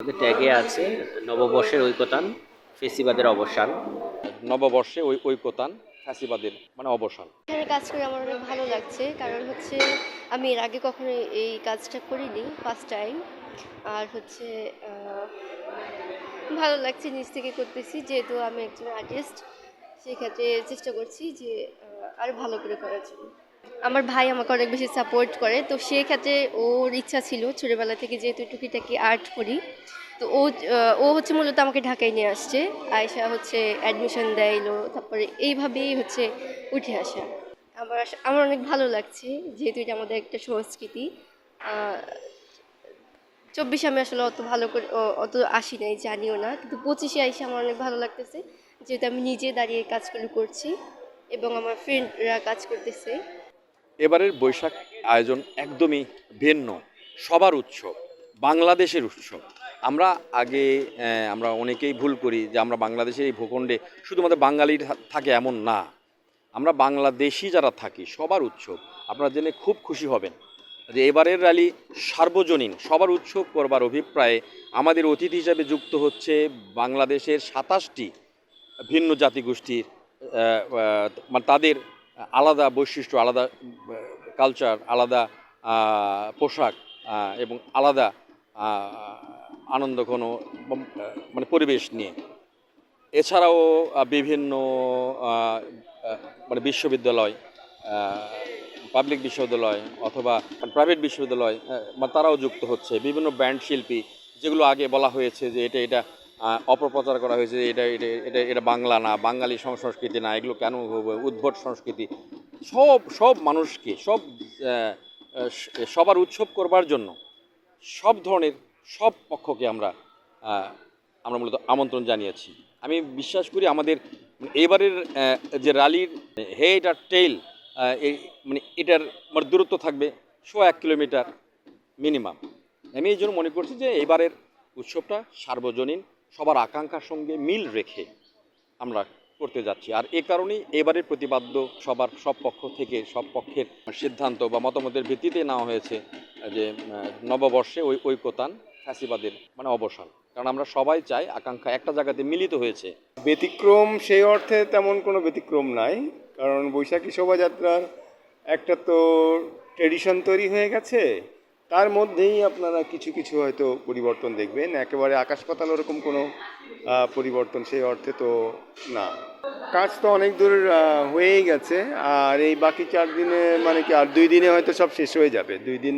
আমাদের ট্যাগে আছে নববর্ষের ঐকতান ফেসিবাদের অবসান। নববর্ষে ওই ঐকতান ফ্যাসিবাদের মানে অবসান। এখানে কাজ করে আমার অনেক ভালো লাগছে কারণ হচ্ছে আমি এর আগে কখনো এই কাজটা করিনি ফার্স্ট টাইম আর হচ্ছে ভালো লাগছে নিজ থেকে করতেছি যেহেতু আমি একজন আর্টিস্ট সেক্ষেত্রে চেষ্টা করছি যে আর ভালো করে করার জন্য। আমার ভাই আমাকে অনেক বেশি সাপোর্ট করে। তো সেই ক্ষেত্রে ওর ইচ্ছা ছিল ছোটোবেলা থেকে যেহেতু টুকিটাকি আর্ট করি। তো ও ও হচ্ছে মূলত আমাকে ঢাকায় নিয়ে আসছে। আয়সা হচ্ছে অ্যাডমিশন দেয়লো, তারপরে এইভাবেই হচ্ছে উঠে আসা। আমার আমার অনেক ভালো লাগছে যেহেতু এটা আমাদের একটা সংস্কৃতি। চব্বিশে আমি আসলে অত ভালো করে অত আসি নাই, জানিও না। কিন্তু পঁচিশে আইসে আমার অনেক ভালো লাগতেছে। যেহেতু আমি নিজে দাঁড়িয়ে কাজগুলো করছি এবং আমার ফ্রেন্ডরা কাজ করতেছে। এবারের বৈশাখ আয়োজন একদমই ভিন্ন, সবার উৎসব, বাংলাদেশের উৎসব। আমরা আগে আমরা অনেকেই ভুল করি যে আমরা বাংলাদেশের এই ভূখণ্ডে শুধুমাত্র বাঙালির থাকে এমন না। আমরা বাংলাদেশি যারা থাকি, সবার উৎসব, আপনারা জেনে খুব খুশি হবেন যে এবারের র্যালি সার্বজনীন, সবার উৎসব করবার অভিপ্রায়ে আমাদের অতিথি হিসাবে যুক্ত হচ্ছে বাংলাদেশের সাতাশটি ভিন্ন জাতিগোষ্ঠীর মানে তাদের আলাদা বৈশিষ্ট্য, আলাদা কালচার আলাদা পোশাক এবং আলাদা আনন্দ ঘন মানে পরিবেশ নিয়ে। এছাড়াও বিভিন্ন মানে বিশ্ববিদ্যালয় পাবলিক বিশ্ববিদ্যালয় অথবা প্রাইভেট বিশ্ববিদ্যালয় মানে তারাও যুক্ত হচ্ছে। বিভিন্ন ব্যান্ড শিল্পী, যেগুলো আগে বলা হয়েছে যে এটা এটা অপপ্রচার করা হয়েছে এটা এটা এটা এটা বাংলা না, বাঙালি সংস্কৃতি না, এগুলো কেন? উদ্ভট সংস্কৃতি। সব সব মানুষকে, সব সবার উৎসব করবার জন্য সব ধরনের, সব পক্ষকে আমরা আমরা মূলত আমন্ত্রণ জানিয়েছি। আমি বিশ্বাস করি আমাদের মানে এবারের যে র্যালির হেড আর টেইল মানে এটার মানে দূরত্ব থাকবে শো এক কিলোমিটার মিনিমাম। আমি এই জন্য মনে করছি যে এবারের উৎসবটা সার্বজনীন সবার আকাঙ্ক্ষার সঙ্গে মিল রেখে আমরা করতে যাচ্ছি। আর এ কারণেই এবারের প্রতিবাদ্য সবার সব পক্ষ থেকে, সব পক্ষের সিদ্ধান্ত বা মতামতের ভিত্তিতে নেওয়া হয়েছে যে নববর্ষে ওই ঐকতান ফ্যাসিবাদের মানে অবসান। কারণ আমরা সবাই চাই আকাঙ্ক্ষা একটা জায়গাতে মিলিত হয়েছে। ব্যতিক্রম সেই অর্থে তেমন কোনো ব্যতিক্রম নাই, কারণ বৈশাখী শোভাযাত্রার একটা তো ট্রেডিশন তৈরি হয়ে গেছে তার মধ্যেই আপনারা কিছু কিছু হয়তো পরিবর্তন দেখবেন। একেবারে আকাশ পাতাল ওরকম কোনো পরিবর্তন সেই অর্থে তো না। কাজ তো অনেক দূর হয়েই গেছে। আর এই বাকি চার দিনে মানে কি, আর দুই দিনে হয়তো সব শেষ হয়ে যাবে। দুই দিন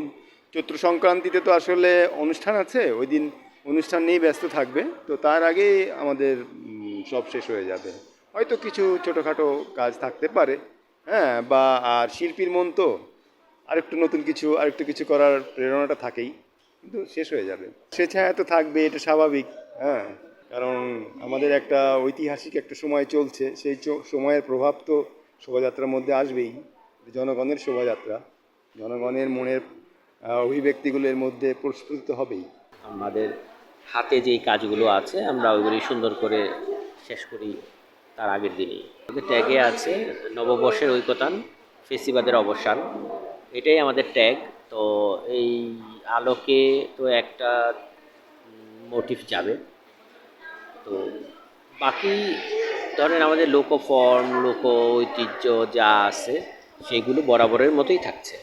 চৈত্র সংক্রান্তিতে তো আসলে অনুষ্ঠান আছে, ওই দিন অনুষ্ঠান নিয়েই ব্যস্ত থাকবে। তো তার আগেই আমাদের সব শেষ হয়ে যাবে। হয়তো কিছু ছোটোখাটো কাজ থাকতে পারে হ্যাঁ বা আর শিল্পীর মন তো আরেকটু নতুন কিছু আরেকটু কিছু করার প্রেরণাটা থাকেই কিন্তু শেষ হয়ে যাবে। সে ছায়া তো থাকবে এটা স্বাভাবিক হ্যাঁ? কারণ আমাদের একটা ঐতিহাসিক একটা সময় চলছে সেই সময়ের প্রভাব তো শোভাযাত্রার মধ্যে আসবেই। জনগণের শোভাযাত্রা জনগণের মনের আহ, অভিব্যক্তিগুলোর মধ্যে প্রস্ফুটিত হবেই। আমাদের হাতে যেই কাজগুলো আছে আমরা ওইগুলি সুন্দর করে শেষ করি তার আগের দিনই। ট্যাগে আছে নববর্ষের ঐকতান ফেসিবাদের অবসান। এটাই আমাদের ট্যাগ তো এই আলোকে তো একটা মোটিভ যাবে। তো বাকি ধরেন আমাদের লোক ফর্ম লোক ঐতিহ্য যা আছে, সেগুলো বরাবরের মতোই থাকছে।